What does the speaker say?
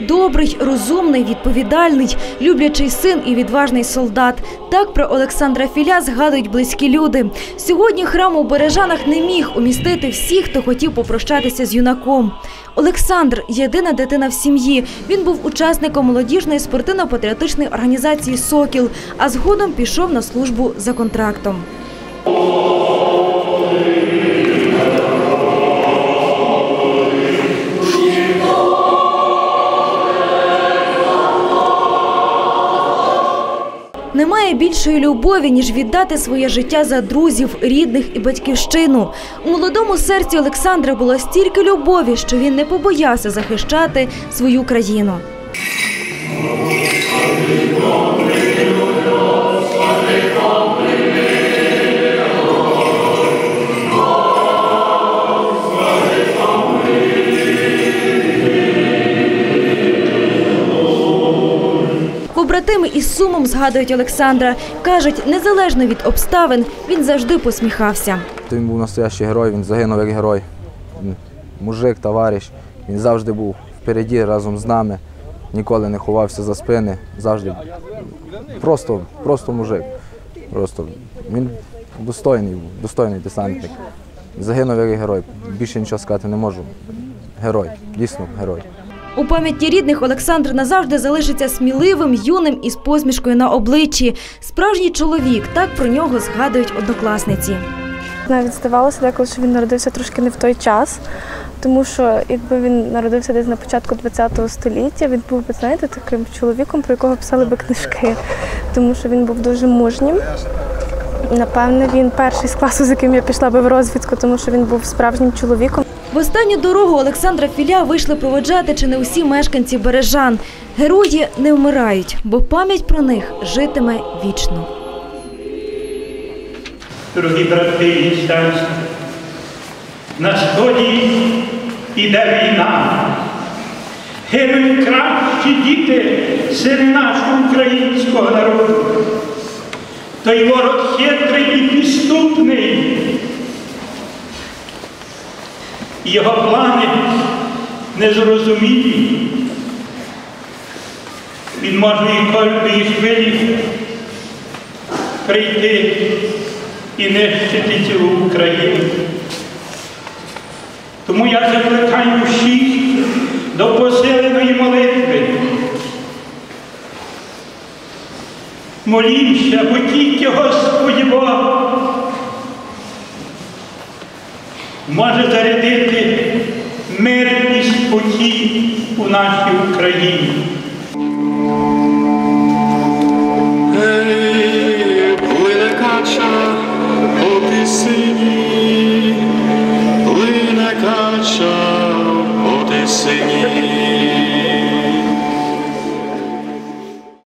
Добрий, розумний, відповідальний, люблячий син і відважний солдат. Так про Олександра Філя згадують близькі люди. Сьогодні храм у Бережанах не міг умістити всіх, хто хотів попрощатися з юнаком. Олександр єдина дитина в сім'ї. Він був учасником молодіжної спортивно-патріотичної організації Сокіл, а згодом пішов на службу за контрактом. Немає більшої любові, ніж віддати своє життя за друзів, рідних і батьківщину. У молодому серці Олександра було стільки любові, що він не побоявся захищати свою країну. Побратими із сумом згадують Олександра. Кажуть, незалежно від обставин, він завжди посміхався. Він був настоящий герой, він загинув як герой. Мужик, товариш. Він завжди був впереді разом з нами, ніколи не ховався за спини, завжди просто, просто мужик. Просто він достойний, достойний десантник. Загинув як герой. Більше нічого сказати не можу. Герой, дійсно герой. У пам'яті рідних Олександр назавжди залишиться сміливим, юним і з посмішкою на обличчі. Справжній чоловік, так про нього згадують однокласниці. Навіть здавалося деколи, що він народився трошки не в той час, тому що якби він народився десь на початку ХХ століття, він був би, знаєте, таким чоловіком, про якого писали би книжки, тому що він був дуже мужнім. Напевне, він перший з класу, з яким я пішла би в розвідку, тому що він був справжнім чоловіком. В останню дорогу Олександра Філя вийшли проводжати чи не усі мешканці Бережан. Герої не вмирають, бо пам'ять про них житиме вічно. Дорогі брати і сестри, на сході іде війна. Гинуть кращі діти сини нашого українського народу. Той ворог хитрий і підступний. Його плани незрозумілі. Він може і кожної хвилі прийти і нищити цілу Україну. Тому я закликаю всіх до посиленої молитви. Молімся, бо тільки Господь може зарядити мир і у нашій Україні. Ей, плине кача оти тисині,